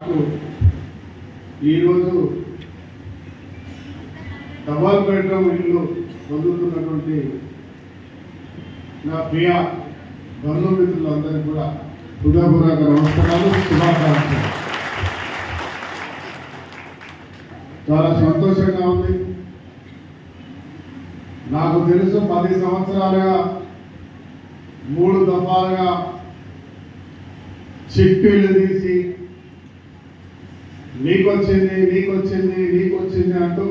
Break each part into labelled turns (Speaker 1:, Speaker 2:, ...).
Speaker 1: నాకు ఈరోజు double bedroom ఇల్లు పొందుతున్నటువంటి నా ప్రియ బంధుమిత్రులందరికీ కూడా హృదయపూర్వక నమస్కారాలు శుభాకాంక్షలు. చాలా సంతోషంగా ఉంది. నాకు తెలుసు పది సంవత్సరాలుగా మూడు దఫాలుగా చిట్టీలు తీసి నీకొచ్చింది నీకొచ్చింది నీకొచ్చింది అంటూ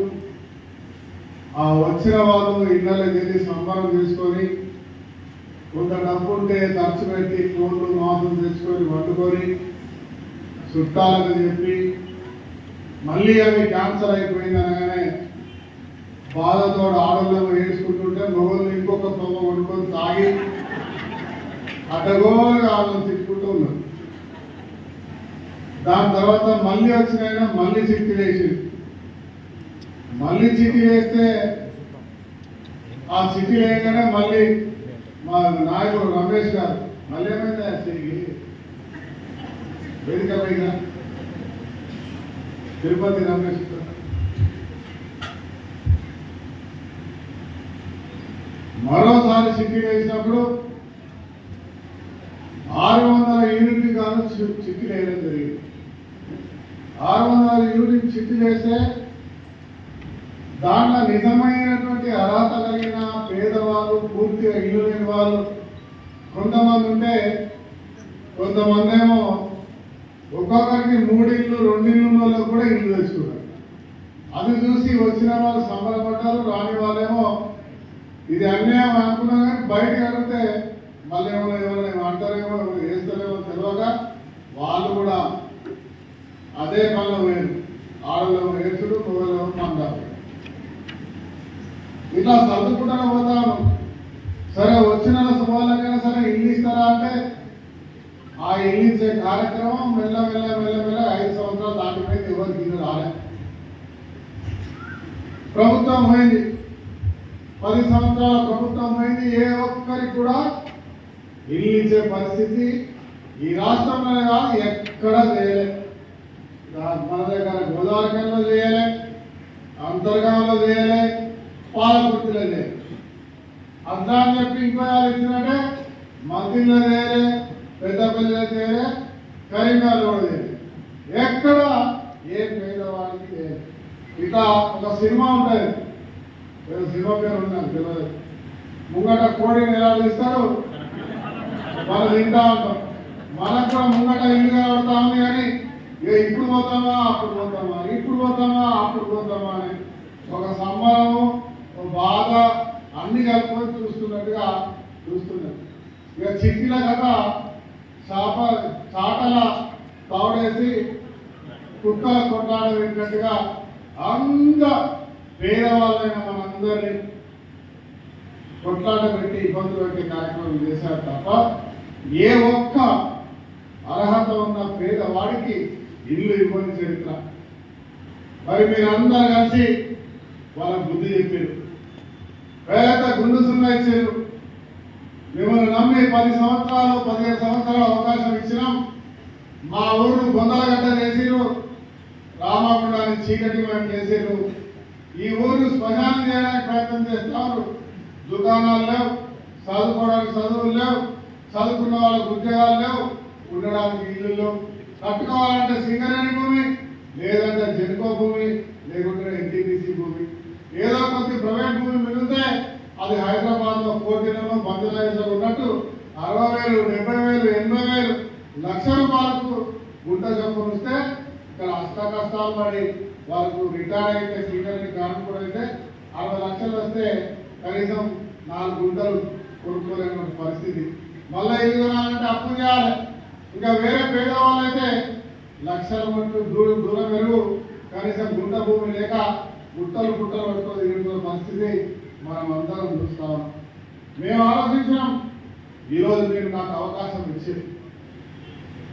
Speaker 1: ఆ వచ్చిన వాళ్ళు ఇళ్ళకి వెళ్ళి సంబరం చేసుకొని కొంత డబ్బు ఉంటే ఖర్చు పెట్టి ఫోన్లు మాసం తెచ్చుకొని వండుకొని చుట్టాలకు చెప్పి మళ్ళీ అవి క్యాన్సర్ అయిపోయింది అనగానే బాధతో ఆడోళ్ళము వేసుకుంటుంటే మొగలు ఇంకొక తొమ్మ వండుకొని తాగి అటగోగా వాళ్ళని తిట్టుకుంటూ ఉన్నారు. దాని తర్వాత మళ్ళీ వచ్చినాయినా మళ్ళీ చిట్టి వేసి మళ్ళీ చిట్టి వేస్తే ఆ చిట్టి వేయగానే మళ్ళీ మా నాయకుడు రమేష్ గారు మళ్ళీ ఏమైందా ఆ వేదిక పైన తిరుపతి రమేష్ గారు. మరోసారి చిట్టి వేసినప్పుడు ఆరు వందల యూనిట్ కాదు చిక్కి చిట్టి వేయడం జరిగింది. ఆరు వందల యూనిట్ చిట్టి చేస్తే దాంట్లో నిజమైనటువంటి అర్హత కలిగిన పేదవాళ్ళు పూర్తిగా ఇల్లు లేని వాళ్ళు కొంతమంది ఉంటే కొంతమంది ఏమో ఒక్కొక్కరికి మూడిళ్ళు రెండిళ్ళు ఉన్న కూడా ఇల్లు తెచ్చుకున్నారు అది చూసి వచ్చిన వాళ్ళు సంబరపడ్డారు రాని వాళ్ళేమో ఇది అన్యాయం అనుకున్నా కానీ బయటకు అడిగితే మళ్ళీ ఏమో ఎవరైనా అంటారేమో వేస్తారేమో తెలియక వాళ్ళు కూడా అదే పనులు వేరు. ఆడలో వేసుడు మొగలేమో మందాలు ఇట్లా సర్దుకుంటానే పోతాను. సరే వచ్చిన వాళ్ళకైనా సరే ఇల్లు ఇస్తారా అంటే ఆ ఇల్లు ఇచ్చే కార్యక్రమం మెల్ల మెల్ల మెల్ల మెల్ల ఐదు సంవత్సరాలు దాటిపోయింది ఎవరికి ఇల్లు రాలే. ప్రభుత్వం పోయింది. పది సంవత్సరాల ప్రభుత్వం పోయింది. ఏ ఒక్కరికి కూడా ఇల్లు ఇచ్చే పరిస్థితి ఈ రాష్ట్రంలోనే కాదు ఎక్కడ దా- మన దగ్గర గోదావరిలో చేయలే అంతర్గామంలో చేయలే పాలకుర్తిలో చేయలే అట్లా అని చెప్పి ఇంకో వాళ్ళు ఇచ్చినట్టే మంత్రిలో చేయలే పెద్దపల్లిలో చేయలే కరీంనగర్లో కూడా చేయలే ఎక్కడ ఏ పేదవాడికి చేయలే ఇట్లా ఒక సినిమా ఉంటుంది ఏదో సినిమా పేరు ఉన్నాను తెలియదు ముంగట కోడిని ఎలా ఇస్తారు మనం తింటా ఉంటాం మనకు కూడా ముంగట ఇల్లు కనబడతా ఉంది కానీ ఇక ఇప్పుడు పోతామా అప్పుడు పోతామా ఇప్పుడు పోతామా అప్పుడు పోతామా అని ఒక సంబరము ఒక బాధ అన్ని చూస్తున్నట్టుగా చూస్తున్నారు. ఇక చిక్కిన కథ చాప చాటల తౌడేసి కుక్క కొట్లాడేటట్టుగా అంత పేదవాళ్ళైన మనందరినీ కొట్లాట పెట్టి ఇబ్బందులు పెట్టే కార్యక్రమం చేశారు తప్ప ఏ ఒక్క అర్హత ఉన్న పేదవాడికి ఇల్లు ఇవ్వని చరిత్ర. మరి మీరందరూ కలిసి వాళ్ళకు బుద్ధి చెప్పారు. పేద గుండు సున్నా ఇచ్చారు మిమ్మల్ని నమ్మి పది సంవత్సరాలు పదిహేను సంవత్సరాలు అవకాశం ఇచ్చినాం. మా ఊరు బొందలగడ్డ చేసిరు రామగుండాన్ని చీకటి మేము చేసిరు ఈ ఊరు శ్మశానం చేయడానికి ప్రయత్నం చేస్తున్నారు దుకాణాలు లేవు చదువుకోవడానికి చదువులు లేవు చదువుకున్న వాళ్ళకి ఉద్యోగాలు లేవు ఉండడానికి ఇల్లు లేవు. కట్టుకోవాలంటే సింగరేణి భూమి లేదంటే జెన్కో భూమి లేకుంటే ఎన్టీపీసీ భూమి. ఏదో కొద్ది ప్రైవేట్ భూమి మిగిలితే అది హైదరాబాద్లో కోటిలలో బంధులైజ్లో ఉన్నట్టు అరవై వేలు డెబ్బై వేలు ఎనభై వేలు లక్ష రూపాయలకు గుంట చొప్పున వస్తే ఇక్కడ అష్ట కష్టాలు పడి వాళ్ళకు రిటైర్ అయితే సీనియర్ని కానుకూడదు అయితే అరవై లక్షలు వస్తే కనీసం నాలుగు గుంటలు కొనుక్కోలేని పరిస్థితి. మళ్ళీ ఇల్లు కొనాలంటే అప్పు చేయాలి. ఇంకా వేరే పేదవాళ్ళు అయితే లక్షల మట్టు దూరం దూరం వెలుగు కనీసం గుంట భూమి లేక గుట్టలు గుట్టలు పట్టుకొని తిరుగుతున్న పరిస్థితి మనం అందరం చూస్తాం మేము ఆలోచించినాం ఈరోజు మీరు నాకు అవకాశం ఇచ్చింది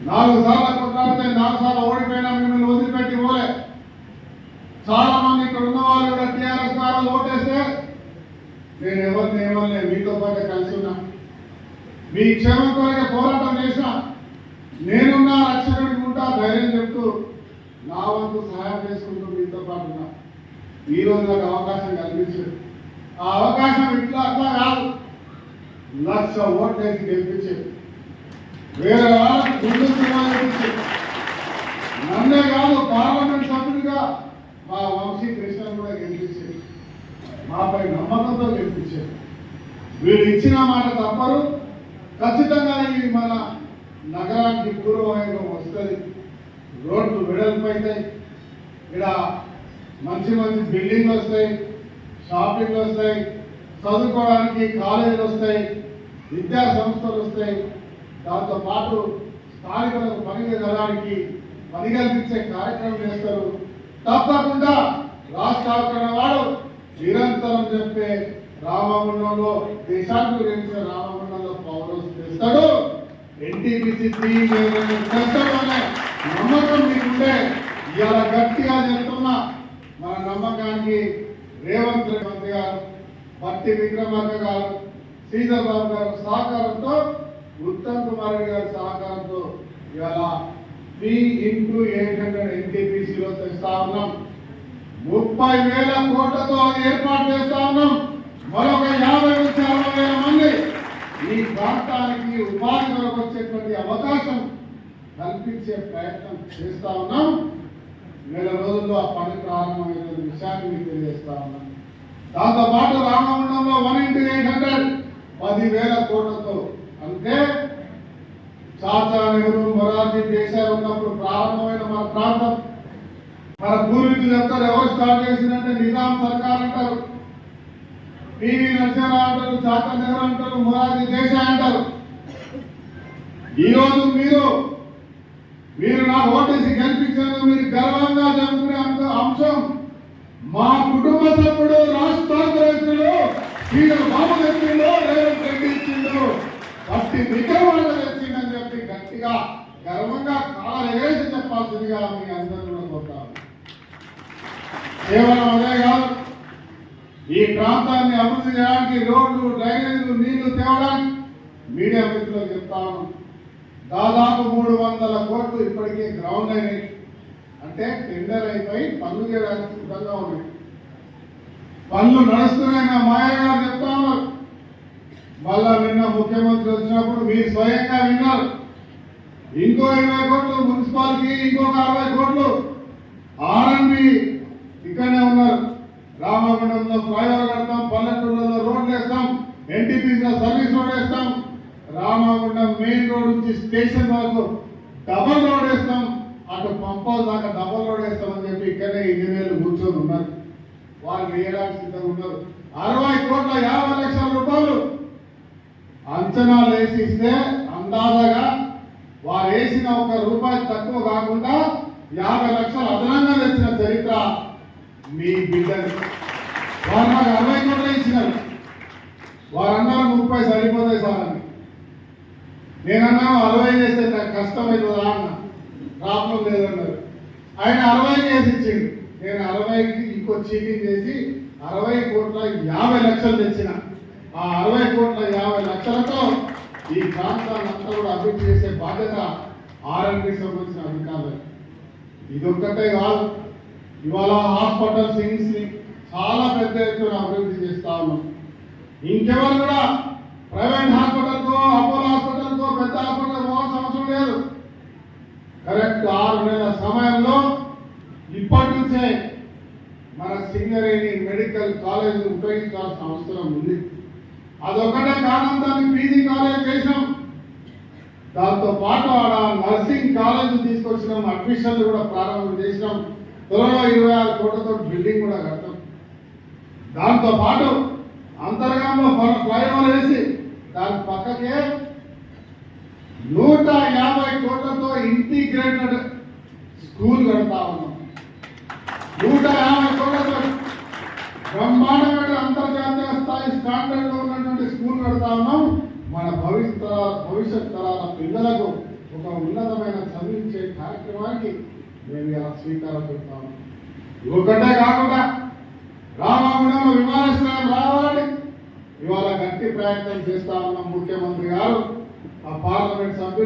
Speaker 1: నాలుగు సార్లు కొట్లాడితే నాలుగు సార్లు ఓడిపోయినా మిమ్మల్ని వదిలిపెట్టి పోలే. చాలా మంది ఇక్కడ ఉన్న వాళ్ళు కూడా టీఆర్ఎస్ గారు ఓటేస్తే నేను ఎవరిని ఏమని మీతో పాటు కలిసి ఉన్నా. మీ క్షేమం కొరకే పోరాటం చేసిన నేనున్నా రక్షకుడికి ఉంటా ధైర్యం చెప్తూ నా వంతు సహాయం చేసుకుంటూ మీతో పాటు ఉన్నా. ఈ రోజు నాకు అవకాశం కల్పించారు ఆ అవకాశం ఇట్లా అట్లా కాదు. లక్ష ఓట్లేసి గెలిపించారు వేరే వాళ్ళకి ముందు నన్నే కాదు పార్లమెంట్ సభ్యుడిగా మా వంశీ కృష్ణ కూడా గెలిపించారు మాపై నమ్మకంతో గెలిపించారు వీళ్ళు ఇచ్చిన మాట తప్పరు. ఖచ్చితంగా ఇది మన నగరానికి పూర్వమైన వస్తుంది. రోడ్లు వెడల్పు అవుతాయి ఇలా మంచి మంచి బిల్డింగ్లు వస్తాయి షాపింగ్లు వస్తాయి చదువుకోవడానికి కాలేజీలు వస్తాయి విద్యా సంస్థలు వస్తాయి. దాంతో పాటు స్థానికులకు పని చేయడానికి పని కల్పించే కార్యక్రమం చేస్తారు. తప్పకుండా రాష్ట్ర వాడు నిరంతరం చెప్పే రామగుండంలో దేశాన్ని గురించి రామగుండంలో పౌరులు తెస్తాడు ఎన్టీపీసీ నమ్మకం మీకుంటే ఇవాళ గట్టిగా చెప్తున్నా. మన నమ్మకానికి రేవంత్ రెడ్డి గారు భట్టి విక్రమార్క గారు శ్రీధర్ బాబు గారు సహకారంతో ఉత్తమ్ కుమార్ రెడ్డి గారి సహకారంతో ఇవాళ త్రీ ఇంటూ ఎయిట్ హండ్రెడ్ ఎన్టీపీసీలో తెస్తా ఉన్నాం. ముప్పై వేల కోట్లతో అది ఏర్పాటు చేస్తా ఉన్నాం. మరొక యాభై నుంచి అరవై వేల మంది ఈ ప్రాంతానికి ఉపాధి వరకు వచ్చేటువంటి అవకాశం కల్పించే ప్రయత్నం చేస్తా ఉన్నాం. నెల రోజుల్లో ఆ పని ప్రారంభమైన విషయాన్ని మీకు తెలియజేస్తా ఉన్నాను దాంతో పాటు రామగుండంలో వన్ ఇంటూ ఎయిట్ హండ్రెడ్ పదివేల కోట్లతో. అంటే చాచా నెహ్రూ మొరార్జీ దేశాలు ఉన్నప్పుడు ప్రారంభమైన మన ప్రాంతం. మన పూర్వీకులు చెప్తారు ఎవరు స్టార్ట్ చేసిందంటే నిజాం సర్కార్ అంటారు. పివి నరసింహరావు అంటారు చాచా నెహ్రూ అంటారు మొరార్జీ దేశాయ్ అంటారు. ఈ రోజు మీరు మీరు నా ఓటేసి గెలిపించినందుకు మీరు గర్వంగా జరుపుకునే అంత అంశం మా కుటుంబ సభ్యుడు రాష్ట్ర మీరు మామూలు బాబు తెచ్చిండు రేవంత్ రెడ్డి ఇచ్చిండు. తెచ్చిండని చెప్పి గట్టిగా గర్వంగా కాలేసి చెప్పాల్సిందిగా మీ అందరూ కూడా కోరుతాను కేవలం అదే కాదు ఈ ప్రాంతాన్ని అభివృద్ధి చేయడానికి రోడ్లు డ్రైనేజీలు నీళ్ళు తేవడానికి మీడియా మిత్రులకు చెప్తాను దాదాపు మూడు వందల కోట్లు ఇప్పటికే గ్రౌండ్ అయినాయి. అంటే టెండర్ అయిపోయి పనులు చేయడానికి సిద్ధంగా ఉన్నాయి. పనులు నడుస్తున్నాయి నా మాయ గారు చెప్తా ఉన్నారు. మళ్ళా నిన్న ముఖ్యమంత్రి వచ్చినప్పుడు మీరు స్వయంగా విన్నారు. ఇంకో ఇరవై కోట్లు మున్సిపాలిటీ ఇంకొక అరవై కోట్లు ఆర్ఎండి ఇక్కడనే ఉన్నారు. రామగుండంలో ఫ్లైఓవర్ కడతాం పల్లెటూళ్ళలో రోడ్లు వేస్తాం ఎన్టీపీసీలో సర్వీస్ రోడ్ వేస్తాం రామగుండం మెయిన్ రోడ్ నుంచి స్టేషన్ వరకు డబల్ రోడ్ వేస్తాం. అటు పంపాల దాకా డబల్ రోడ్ వేస్తామని చెప్పి ఇక్కడనే ఇంజనీర్లు కూర్చొని ఉన్నారు. వాళ్ళు వేయడానికి సిద్ధంగా ఉన్నారు. అరవై కోట్ల యాభై లక్షల రూపాయలు అంచనాలు వేసి ఇస్తే అందాజగా వారు వేసిన ఒక రూపాయి తక్కువ కాకుండా యాభై లక్షలు అదనంగా తెచ్చిన చరిత్ర మీ బిడ్డలు వారు నాకు అరవై కోట్లు ఇచ్చినారు. వారు ముప్పై సరిపోతాయి సార్ నేనన్నా అరవై చేస్తే కష్టమైపోదా అన్న? ప్రాబ్లం లేదన్నారు. ఆయన అరవై చేసి ఇచ్చిండు. నేను అరవైకి ఇంకో చీటింగ్ చేసి అరవై కోట్ల యాభై లక్షలు తెచ్చిన. ఆ అరవై కోట్ల యాభై లక్షలతో ఈ ప్రాంతాన్ని అంతా కూడా అభివృద్ధి చేసే బాధ్యత ఆర్ఎండ్కి సంబంధించిన అధికారులు ఇదొక్కటే కాదు ఇవాళ హాస్పిటల్ సింగ్స్ని చాలా పెద్ద ఎత్తున అభివృద్ధి చేస్తా ఉన్నాం. ఇంకెవరు కూడా ప్రైవేట్ హాస్పిటల్తో పెద్ద పోవాల్సిన అవసరం లేదు. కరెక్ట్ ఆరు నెలల సమయంలో ఇప్పటి నుంచే మన సింగరేణి మెడికల్ కాలేజ్ ఉపయోగించాల్సిన అవసరం ఉంది. అదొకటే కారణం దాన్ని పీజీ కాలేజ్ చేసినాం. దాంతో పాటు ఆడ నర్సింగ్ కాలేజ్ తీసుకొచ్చినాం. అడ్మిషన్లు కూడా ప్రారంభం చేసినాం. త్వరలో ఇరవై ఆరు కోట్లతో బిల్డింగ్ కూడా కడతాం దాంతో పాటు అంతర్గంలో ఫ్లైఓవర్ వేసి దాని పక్కకే నూట యాభై కోట్లతో ఇంటిగ్రేటెడ్ స్కూల్ కడతా ఉన్నాం. నూట యాభై కోట్లతో బ్రహ్మాండమైన అంతర్జాతీయ స్థాయి స్టాండర్డ్లో ఉన్నటువంటి స్కూల్ కడతా ఉన్నాం. మన భవిష్యత్ భవిష్యత్ తరాల పిల్లలకు ఒక ఉన్నతమైన చదివించే కార్యక్రమానికి మేము ఇలా స్వీకారం చుడతాము ఒకటే కాకుండా రామగుండంలో విమానాశ్రయం రావాలి. ఇవాళ గట్టి ప్రయత్నం చేస్తా ఉన్నాం ముఖ్యమంత్రి గారు.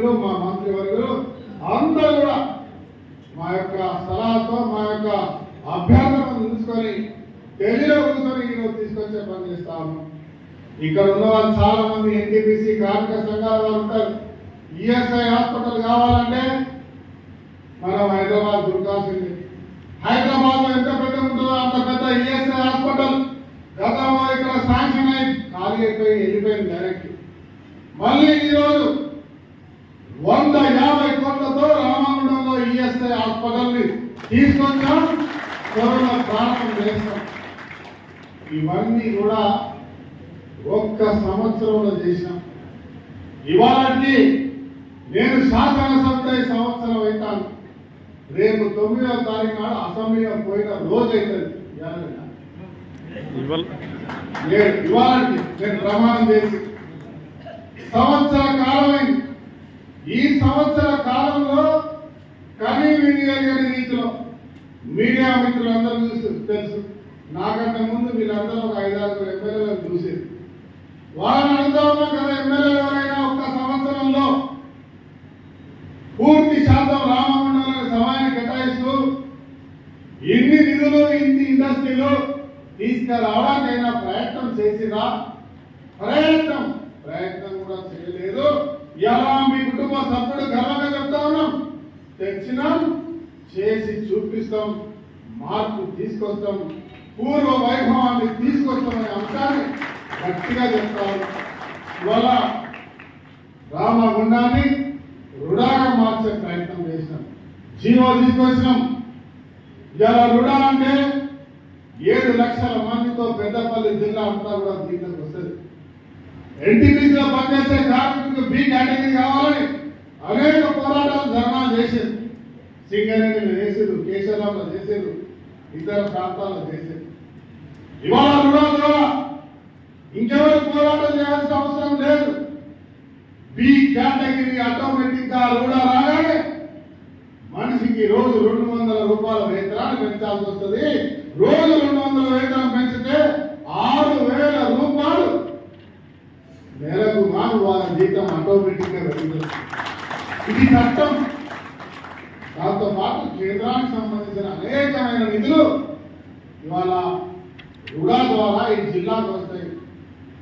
Speaker 1: సభ్యులు మా మంత్రివర్యులు అందరూ కూడా మా యొక్క సలహాతో మా యొక్క అభ్యర్థనను తీసుకొని ఢిల్లీలో కూర్చొని ఈరోజు తీసుకొచ్చే పని చేస్తాము ఇక్కడ ఉన్న వాళ్ళు చాలా మంది ఎన్టీపీసీ కార్మిక సంఘాల వారు ఉంటారు. ఈఎస్ఐ హాస్పిటల్ కావాలంటే మనం హైదరాబాద్ దొరకాల్సింది. హైదరాబాద్లో ఎంత పెద్ద ఉంటుందో అంత పెద్ద ఈఎస్ఐ హాస్పిటల్. గతంలో ఇక్కడ శాంక్షన్ అయి ఖాళీ అయిపోయి వెళ్ళిపోయింది డైరెక్ట్. మళ్ళీ ఈరోజు వంద యాభై కోట్లతో రామగుండంలో ఈఎస్ఐ హాస్పిటల్ని తీసుకొచ్చాం. కరోనా ప్రారంభం చేస్తాం ఇవన్నీ కూడా ఒక్క సంవత్సరంలో చేసినాం ఇవాళకి నేను శాసనసభ్యుడు ఈ సంవత్సరం అవుతాను. రేపు తొమ్మిదవ తారీఖు నాడు అసెంబ్లీలో పోయిన రోజు అవుతుంది. ఇవాళ
Speaker 2: ఇవాళ
Speaker 1: ఇవాళకి నేను ప్రమాణం చేసి. సంవత్సర కాలమైంది. ఈ సంవత్సర కాలంలో కనీ విని రీతిలో మీడియా మిత్రులందరూ చూసి తెలుసు. నాకంటే ముందు వీళ్ళందరూ ఒక ఐదారు ఎమ్మెల్యేలను చూసేది. వాళ్ళని అడుగుతా ఉన్నాం కదా ఎమ్మెల్యేలు ఎవరైనా ఒక్క సంవత్సరంలో పూర్తి శాతం రామగుండంలో సమయాన్ని కేటాయిస్తూ ఇన్ని నిధులు ఇన్ని ఇండస్ట్రీలు తీసుకురావడానికైనా ప్రయత్నం చేసిరా? ప్రయత్నం ప్రయత్నం కూడా చేయలేదు. ఎలా మీ కుటుంబ సభ్యుడు గర్వంగా చెప్తా ఉన్నాం. తెచ్చినాం చేసి చూపిస్తాం మార్పు తీసుకొస్తాం పూర్వ వైభవాన్ని తీసుకొస్తామనే అంశాన్ని గట్టిగా చెప్తాం ఇవాళ రామగుండాన్ని రుడాగా మార్చే ప్రయత్నం చేసినాం. జీవో తీసుకొచ్చినాం. ఇలా రుడా అంటే ఏడు లక్షల మందితో పెద్దపల్లి జిల్లా అంతా కూడా దీంట్లోకి వస్తుంది. ఎన్టీపీసీలో పనిచేసే కార్మికులకు బి కేటగిరీ కావాలని అనేక పోరాటాలు ధర్నాలు చేసేది సింగరేణిలో చేసేది కేశవరావులో చేసేది ఇతర ప్రాంతాల్లో చేసేది ఇవాళ రుడా ద్వారా ఇంకెవరు పోరాటం చేయాల్సిన అవసరం లేదు. బి కేటగిరీ ఆటోమేటిక్గా రూడా రాగానే మనిషికి రోజు రెండు వందల రూపాయల వేతనాన్ని పెంచాల్సి వస్తుంది. రోజు రెండు వందల వేతనం పెంచితే ఆరు వేల రూపాయలు నెలకు మాను వాళ్ళ జీతం ఆటోమేటిక్గా పెరుగుతుంది ఇది చట్టం. దాంతో పాటు కేంద్రానికి సంబంధించిన అనేకమైన నిధులు ఇవాళ రుడా ద్వారా ఈ జిల్లాకు వస్తాయి.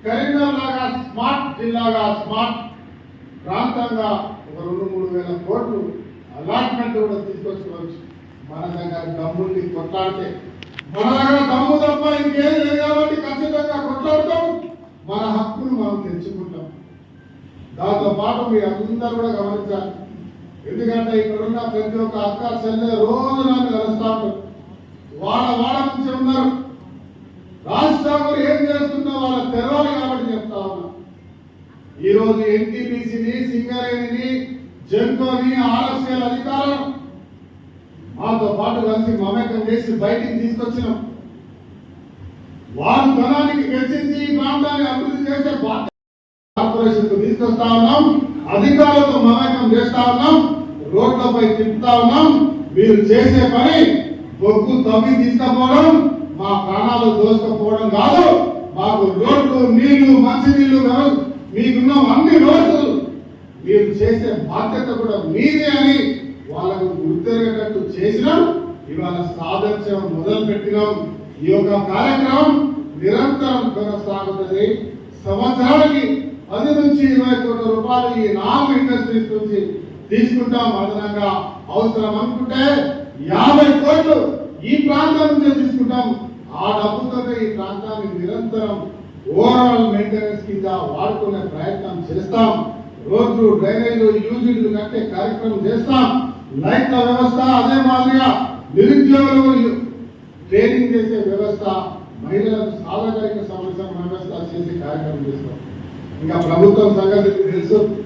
Speaker 1: కరీంనగర్ లాగా స్మార్ట్ జిల్లాగా స్మార్ట్ ప్రాంతంగా ఒక రెండు మూడు వేల కోట్లు అలాట్మెంట్ కూడా తీసుకొచ్చుకోవచ్చు. మన దగ్గర డబ్బుల్ని కొట్లాడితే మన దగ్గర డబ్బు తప్ప ఇంకేం లేదు కాబట్టి ఖచ్చితంగా కొట్లాడతాం. మన హక్కును మనం తెచ్చుకుంటాం. దాంతో పాటు మీ అందరూ కూడా గమనించాలి. ఎందుకంటే ఇక్కడున్న ప్రతి ఒక్క అక్క చెల్లె రోజు నన్ను కలుస్తా ఉంటారు వాళ్ళ వాళ్ళ నుంచి ఉన్నారు. రాష్ట్రంలో ఏం చేస్తుందో వాళ్ళ తెరవాలి కాబట్టి చెప్తా ఉన్నా. ఈరోజు ఎన్టీపీసీని సింగరేణిని జెన్కోని ఆర్ఎస్ఎల్ అధికారులు మాతో పాటు కలిసి మమేకం చేసి బయటికి తీసుకొచ్చినాం వారి ధనానికి వెచ్చించి ఈ ప్రాంతాన్ని అభివృద్ధి చేసే బాధ్యత కార్పొరేషన్ తీసుకొస్తా ఉన్నాం అధికారులతో మమేకం చేస్తా ఉన్నాం రోడ్లపై తిప్పుతా ఉన్నాం. మీరు చేసే పని బొగ్గు తవ్వి తీసుకపోవడం మా ప్రాణాలు దోసుకపోవడం కాదు. మాకు రోడ్లు నీళ్ళు మంచినీళ్ళు మీకున్న అన్ని రోజులు. మీరు చేసే బాధ్యత కూడా మీదే అని వాళ్ళకు గుర్తెరగేటట్టు చేసినాం. ఇవాళ సాధ్యం మొదలు పెట్టినాం ఈ యొక్క కార్యక్రమం నిరంతరం కొనసాగుతుంది. సంవత్సరానికి పది నుంచి ఇరవై కోట్ల రూపాయలు ఈ నాలుగు ఇండస్ట్రీస్ నుంచి తీసుకుంటాం అదనంగా. అవసరం అనుకుంటే యాభై కోట్లు ఈ ప్రాంతం నుంచే తీసుకుంటాం. ఆ డబ్బుతో ఈ ప్రాంతాన్ని నిరంతరం ఓవరాల్ మెయింటెనెన్స్ కింద వాడుకునే ప్రయత్నం చేస్తాం. రోడ్లు డ్రైనేజీలు యూజిడ్లు కట్టే కార్యక్రమం చేస్తాం. లైట్ల వ్యవస్థ అదే మాదిరిగా నిరుద్యోగులు ట్రైనింగ్ చేసే వ్యవస్థ మహిళలకు సాధారణ సమస్య వ్యవస్థ చేసే కార్యక్రమం చేస్తాం. ఇంకా ప్రభుత్వం సంగతి తెలుసు.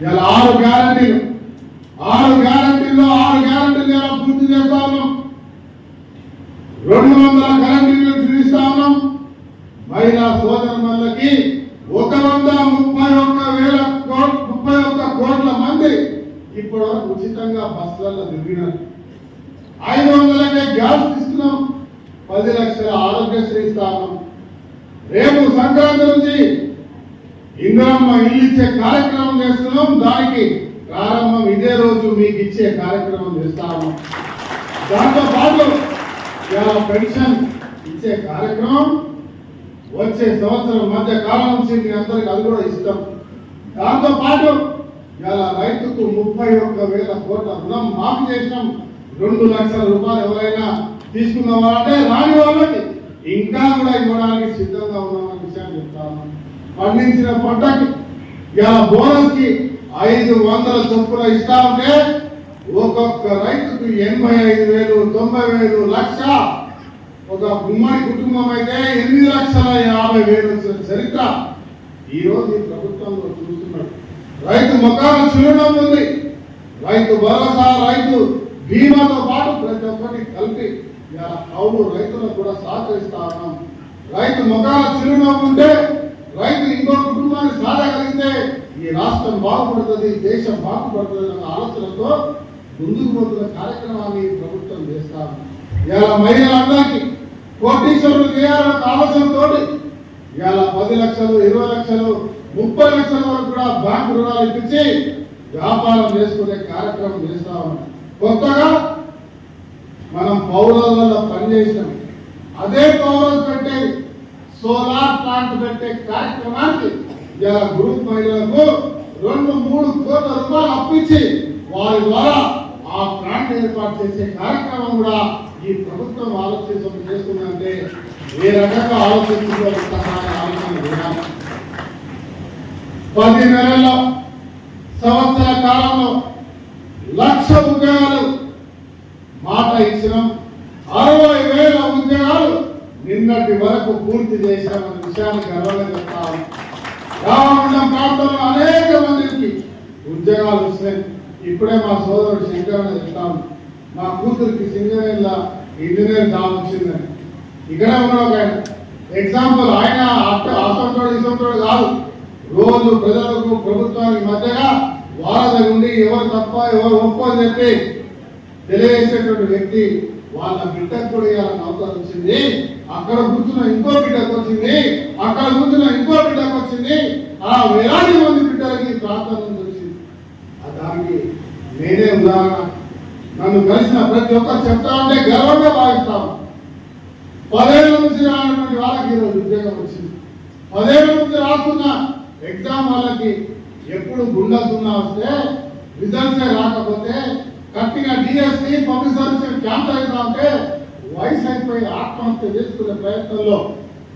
Speaker 1: ఇలా ఆరు గ్యారంటీలు ఆరు గ్యారంటీల్లో ఆరు గ్యారంటీలు ఎలా పూర్తి చేస్తా ఉన్నాం. రెండు వందల గ్యారంటీలు యూనిట్లు చూపిస్తా ఉన్నాం. మహిళా సోదరులకి ఒక వంద ముప్పై ఒక్క వేల కోట్- ముప్పై ఒక్క కోట్ల మంది ఇప్పుడు వరకు ఉచితంగా బస్సులలో తిరిగినారు. ఐదు వందలకే గ్యాస్ ఇస్తున్నాం. పది లక్షల ఆరోగ్యశ్రీ ఇస్తాను రేపు సంక్రాంతి నుంచి ఇందిరమ్మ ఇల్లు ఇచ్చే కార్యక్రమం చేస్తున్నాం. దానికి ప్రారంభం ఇదే రోజు మీకు ఇచ్చే కార్యక్రమం చేస్తాము దాంతో పాటు ఇవాళ పెన్షన్ ఇచ్చే కార్యక్రమం వచ్చే సంవత్సరం మధ్య కాలం నుంచి మీ అందరికి అది కూడా ఇస్తాం దాంతో పాటు ఇలా రైతుకు ముప్పై ఒక్క వేల కోట్ల రుణం మాఫీ చేసినాం. రెండు లక్షల రూపాయలు ఎవరైనా తీసుకున్నామంటే రాని వాళ్ళకి ఇంకా కూడా ఇవ్వడానికి సిద్ధంగా ఉన్నామన్న విషయాన్ని చెప్తాను పండించిన పంటకి ఇలా బోనస్కి ఐదు వందల చొప్పున ఇస్తా ఉంటే ఒక్కొక్క రైతుకు ఎనభై ఐదు వేలు తొంభై వేలు లక్ష. ఒక ఉమ్మడి కుటుంబం అయితే ఎనిమిది లక్షల యాభై వేలు చరిత్ర. ఈ రోజు ఈ ప్రభుత్వంలో చూస్తున్నాడు రైతు ముఖాన చూడడం ఉంది. రైతు భరోసా రైతు బీమాతో పాటు ప్రతి ఒక్కటి కలిపి ఇలా అవును రైతులకు కూడా సహకరిస్తా ఉన్నాం. రైతు ముఖాన చిరునవ్వు ఉంటే రైతులు ఇంకో కుటుంబానికి సాధగలిగితే ఈ రాష్ట్రం బాగుపడుతుంది దేశం బాగుపడుతుంది అన్న ఆలోచనతో ముందుకు పోతున్న కార్యక్రమాన్ని ప్రభుత్వం చేస్తాం ఇలా మహిళలందరికీ కోటీశ్వరులు చేయాలన్న ఆలోచనతో ఇవాళ పది లక్షలు ఇరవై లక్షలు ముప్పై లక్షల వరకు కూడా బ్యాంకు రుణాలు ఇప్పించి వ్యాపారం చేసుకునే కార్యక్రమం చేస్తాం కొత్తగా మనం పౌరులలో పనిచేసినాం. అదే పౌరులు కంటే సోలార్ ప్లాంట్ పెట్టే కార్యక్రమానికి ఇలా గ్రూప్ మహిళలకు రెండు మూడు కోట్ల రూపాయలు అప్పించి వారి ద్వారా ఆ ప్లాంట్ ఏర్పాటు చేసే కార్యక్రమం కూడా ఈ ప్రభుత్వం ఆలోచించడం చేస్తుందంటే ఏ రకంగా ఆలోచిస్తుందో ఆలోచన పది నెలల్లో సంవత్సర కాలంలో లక్ష ఉద్యోగాలు మాట ఇచ్చినాం. నిన్నటి వరకు పూర్తి చేశామన్న విషయాన్ని గర్వంగా చెప్తాము రామగుండం ప్రాంతంలో అనేక మందికి ఉద్యోగాలు వస్తాయి ఇప్పుడే మా సోదరుడు శంకరణ చెప్తాను మా కూతురికి సింగరేళ్ళ ఇంజనీర్ జాబ్ వచ్చిందని ఇక్కడ ఒక ఎగ్జాంపుల్ ఆయన అసంతోడు ఇసంతోడు కాదు. రోజు ప్రజలకు ప్రభుత్వానికి మధ్యగా వారధ ఉండి ఎవరు తప్ప ఎవరు ఒప్పు అని చెప్పి తెలియజేసేటువంటి వ్యక్తి వాళ్ళ బిడ్డకు కూడా ఇవ్వాలని అవసరం వచ్చింది. అక్కడ కూర్చున్న ఇంకో బిడ్డకు వచ్చింది. అక్కడ కూర్చున్న ఇంకో బిడ్డకు వచ్చింది. ఆ వేలాది మంది బిడ్డలకి ప్రార్థన వచ్చింది. దానికి నేనే ఉదాహరణ. నన్ను కలిసిన ప్రతి ఒక్కరు చెప్తా ఉంటే గర్వంగా భావిస్తాను పదేళ్ళ నుంచి రానటువంటి వాళ్ళకి ఈరోజు ఉద్యోగం వచ్చింది. పదేళ్ళ నుంచి రాస్తున్న ఎగ్జామ్ వాళ్ళకి ఎప్పుడు గుండె సున్నా వస్తే రిజల్ట్సే రాకపోతే కట్టిన డిఎస్సి పబ్లిక్ సర్వీస్ క్యాన్సర్ అవుతా ఉంటే వయసు అయిపోయి ఆత్మహత్య చేసుకునే ప్రయత్నంలో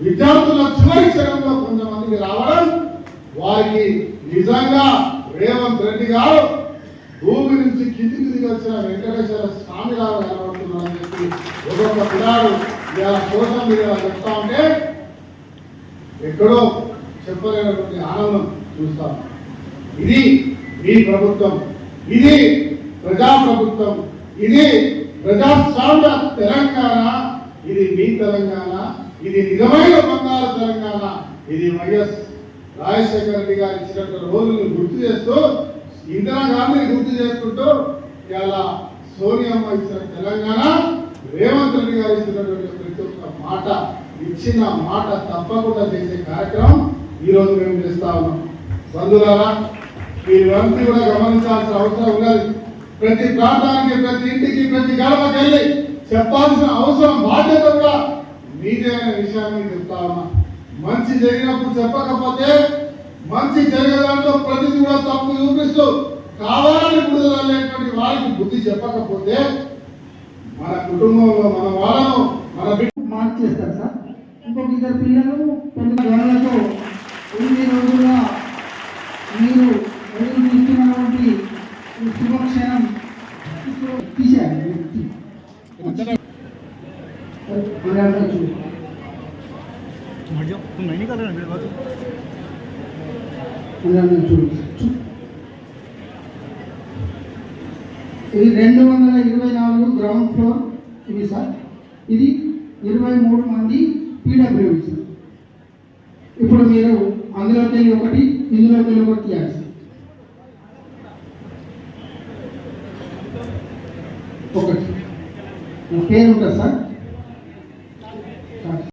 Speaker 1: విద్యార్థుల చివరి క్షణంలో కొంతమందికి రావడం వారికి నిజంగా రేవంత్ రెడ్డి గారు భూమి నుంచి కిందికి దిగొచ్చిన వెంకటేశ్వర స్వామి గారు కనబడుతున్నారని చెప్పి ఒక్కొక్క పిల్లాడు ఇలా సోషల్ మీడియా చెప్తా ఉంటే ఎక్కడో చెప్పలేనటువంటి ఆనందం చూస్తాం. ఇది మీ ప్రభుత్వం. ఇది ప్రజా ప్రభుత్వం ఇది ప్రజాస్వామ్య తెలంగాణ ఇది మీ తెలంగాణ ఇది నిజమైన బంగారు తెలంగాణ. ఇది వైఎస్ రాజశేఖర రెడ్డి గారు ఇచ్చినటువంటి రోజులను గుర్తు చేస్తూ ఇందిరాగాంధీని గుర్తు చేసుకుంటూ ఇలా సోనియమ్మ ఇచ్చిన తెలంగాణ రేవంత్ రెడ్డి గారు ఇచ్చినటువంటి ప్రతి ఒక్క మాట ఇచ్చిన మాట తప్పకుండా చేసే కార్యక్రమం ఈ రోజు మేము చేస్తా ఉన్నాం. బంధువులారా మీరంతా కూడా గమనించాల్సిన అవసరం ఉన్నది ప్రతి ప్రాంతానికి ప్రతి ఇంటికి ప్రతి గడపకి వెళ్ళి చెప్పాల్సిన అవసరం బాధ్యత కూడా మీదే విషయాన్ని చెప్తా ఉన్నా. మంచి జరిగినప్పుడు చెప్పకపోతే మంచి జరిగేదాంట్లో ప్రతి కూడా తప్పు చూపిస్తూ కావాలని బుద్ధి వారికి బుద్ధి చెప్పకపోతే మన కుటుంబంలో మన వాళ్ళను మన బిడ్డ
Speaker 2: మార్చేస్తారు సార్. ఇంకొక ఇద్దరు పిల్లలు తొమ్మిది గంటలతో రోజులుగా మీరు ఎదురు చూస్తున్నటువంటి ఇది రెండు వందల ఇరవై నాలుగు గ్రౌండ్ ఫ్లోర్ ఇది సార్. ఇది ఇరవై మూడు మంది పీడబ్ల్యూడీ ఇప్పుడు మీరు అందులో తెలియ ఒకటి ఇందులో తెలియ ఒకటి తీయాలి సార్ ఒకటి నా పేరు ఉంటుంది సార్